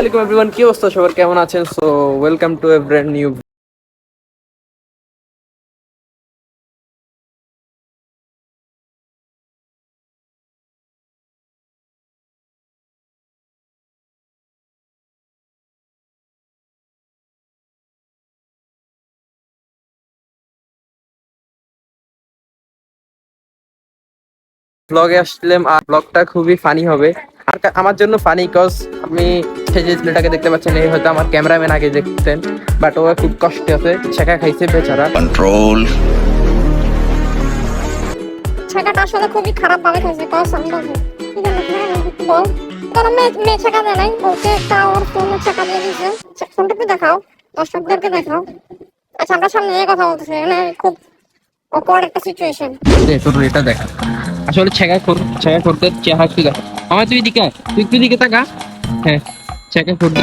আলাইকুম কি অবস্থা? সবার কেমন আছেন? So welcome to a brand new ব্লগে আসলাম আর ব্লগটা খুবই ফানি হবে। আর আমার জন্য ফানি কজ আমি সেই যে ছেলেটাকে দেখতে পাচ্ছেন এই হয়তো আমার ক্যামেরাম্যান আগে দেখতেন বাট ও খুব কষ্টে আছে ছেঁকা খাইছে বেচারা। Control. ছেঁকাটা আসলে খুবই খারাপ ভাবে খাইছে কস আমি কি কি বল। কারণ মেয়ে মেয়ে ছেঁকা দেয় নাই বলছে একটা ওর ফোনে ছেঁকা দিয়ে দিয়েছে। চে- ফোনটা একটু দেখাও দর্শকদেরকে দেখাও। আচ্ছা আমরা সামনে নিয়ে কথা বলতেছি মানে খুব অকওয়ার্ড একটা সিচুয়েশন এটা দেখা। আসলে ছেঁকা কর ছেঁকা করতে চেহারা একটু দেখা আমার তুই দিকে। তুই একটু দিকে তাকা। হ্যাঁ ছেঁকা করতে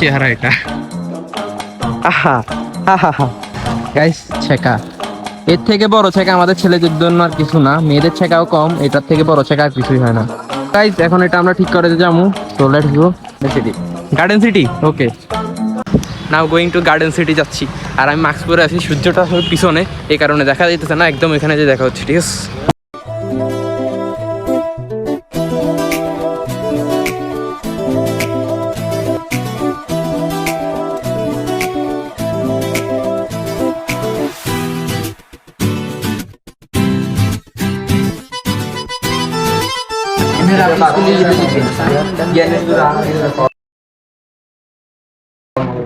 চেহারা এটা। আহা হা হা গাইস ছেঁকা। এর থেকে বড় ছেঁকা আমাদের ছেলেদের জন্য আর কিছু না। মেয়েদের ছেঁকাও কম, এটার থেকে বড় ছেঁকা আর কিছুই হয় না। গাইস এখন এটা আমরা ঠিক করে যাব। তো let's go city garden city okay now going to garden city যাচ্ছি। আর আমি মাস্ক পরে আছি, সূর্যটা পিছনে, এই কারণে দেখা যাইতেছে না, একদম এখানে যে দেখা হচ্ছে, ঠিক আছে?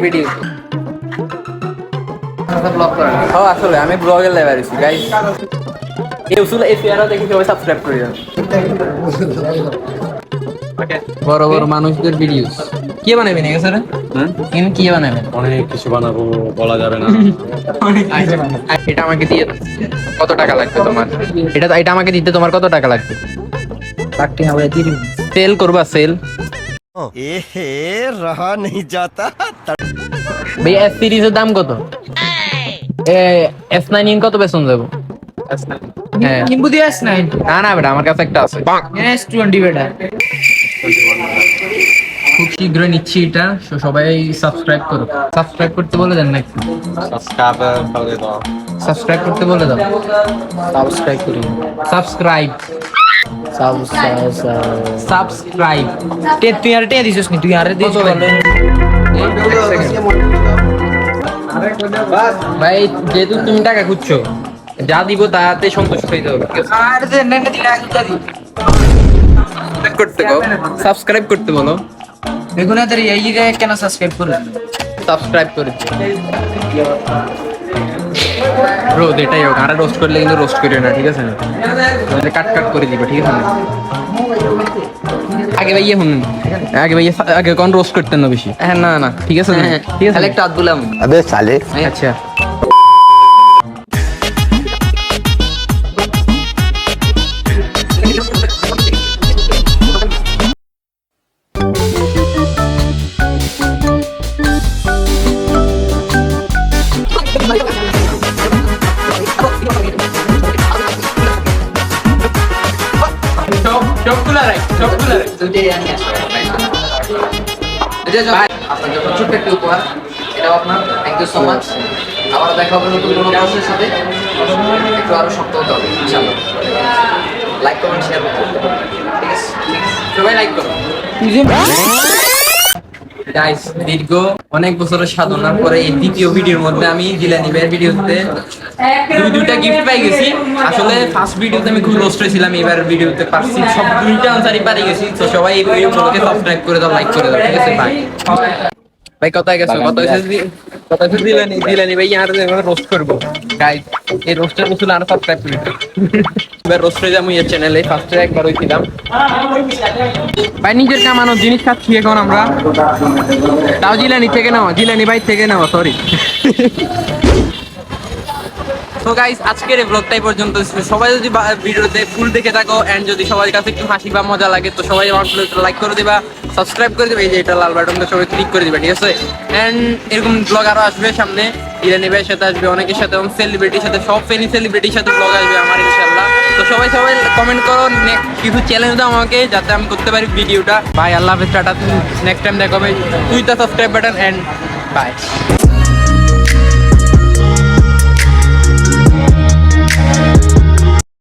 ভিডিও আসলে আমি ব্লগে লেবার আছি এই উসুল এই ফিয়ারা দেখি সবাই সাবস্ক্রাইব করে বড় বড় মানুষদের ভিডিও কি বানাবেন এগুলো স্যার কি বানাবেন অনেক কিছু বানাবো বলা যাবে না। এটা আমাকে দিয়ে কত টাকা লাগবে তোমার? এটা এটা আমাকে দিতে তোমার কত টাকা লাগবে? সেল করবা সেল Oh. এহে নেই এস সিরিজের দাম কত? এস নাইন কত বেসন যাব? হ্যাঁ। না না বেটা আমার কাছে একটা আছে। এস খুব শীঘ্রই নিচ্ছি এটা। সবাই সাবস্ক্রাইব করো। সাবস্ক্রাইব করতে বলে দেন নাকি? সাবস্ক্রাইব করে দাও। সাবস্ক্রাইব করতে বলে দাও। সাবস্ক্রাইব করি। সাবস্ক্রাইব সাবস্ক্রাইব তুই আর দিছিস নি? তুই আর দিছিস বলে ভাই যেহেতু তুমি টাকা খুঁজছো যা দিব তাতে সন্তুষ্ট হইতে হবে। আর না দিলা সাবস্ক্রাইব করতে সাবস্ক্রাইব করতে বলো। বেগুনা তোর এই কেন সাবস্ক্রাইব করে সাবস্ক্রাইব করে রোদ এটাই হোক আরে রোস্ট করলে কিন্তু রোস্ট করিও না ঠিক আছে না? তাহলে কাট কাট করে দিবে ঠিক আছে না? আগে ভাই ইয়ে শুনুন। আগে ভাই আগে কোন রোস্ট করতেন না বেশি? হ্যাঁ না না। ঠিক আছে হ্যাঁ, হ্যাঁ। ঠিক আছে। তাহলে একটু আদবুলাম আবে আচ্ছা। সবগুলা ভাই, আপনার জন্য ছোট্ট একটা উপহার। এটাও আপনার। থ্যাংক ইউ সো মাচ আবার দেখা হবে নতুন কোনো মানুষের সাথে। একটু আরও শক্ত হতে হবে ইনশাআল্লাহ। লাইক কমেন্ট শেয়ার করতে। ঠিক আছে। সবাই লাইক করো। গাইস দীর্ঘ অনেক বছরের সাধনার পরে এই দ্বিতীয় ভিডিওর মধ্যে আমি জিলানি ভাইয়ের ভিডিওতে দুই দুইটা গিফট পাই গেছি। আসলে ফার্স্ট ভিডিওতে আমি খুব লস্ট হয়েছিলাম, এবার ভিডিওতে পারছি। সব দুইটা আনসারই পারি গেছি। তো সবাই এই ভিডিওগুলোকে সাবস্ক্রাইব করে দাও লাইক করে দাও, ঠিক আছে? বাই ভাই কোথায় গেছো? কত কত দিলেনি দিলেনি। ভাই রোস্ট করব। এই রোস্টের মুসুল আর সাবস্ক্রাইব করে এবার রোস্টে যাব চ্যানেলে ফার্স্টে একবার হইছিলাম ভাই নিজের কামানো জিনিস খাচ্ছি এখন আমরা। তাও জিলানি থেকে নেওয়া জিলানি ভাই থেকে নেওয়া সরি তো গাইস আজকের এই ব্লগটাই পর্যন্ত সবাই যদি ভিডিওতে ফুল দেখে থাকো এন্ড যদি সবার কাছে একটু হাসি বা মজা লাগে তো সবাই আমার লাইক করে দিবা। সাবস্ক্রাইব করে দেবে এই যে এটা লাল বাটনটা সবাই ক্লিক করে দিবে ঠিক আছে? অ্যান্ড এরকম ব্লগ আরও আসবে সামনে। ইরানি ভাইয়ের সাথে আসবে, অনেকের সাথে এবং সেলিব্রিটির সাথে, সব ফেনি সেলিব্রিটির সাথে ব্লগ আসবে আমার ইনশাল্লাহ তো সবাই সবাই কমেন্ট করো নেক্সট কিছু চ্যালেঞ্জ দাও আমাকে, যাতে আমি করতে পারি ভিডিওটা বাই আল্লাহ হাফেজ, টাটা নেক্সট টাইম দেখাবে। তুই তো সাবস্ক্রাইব বাটন অ্যান্ড বাই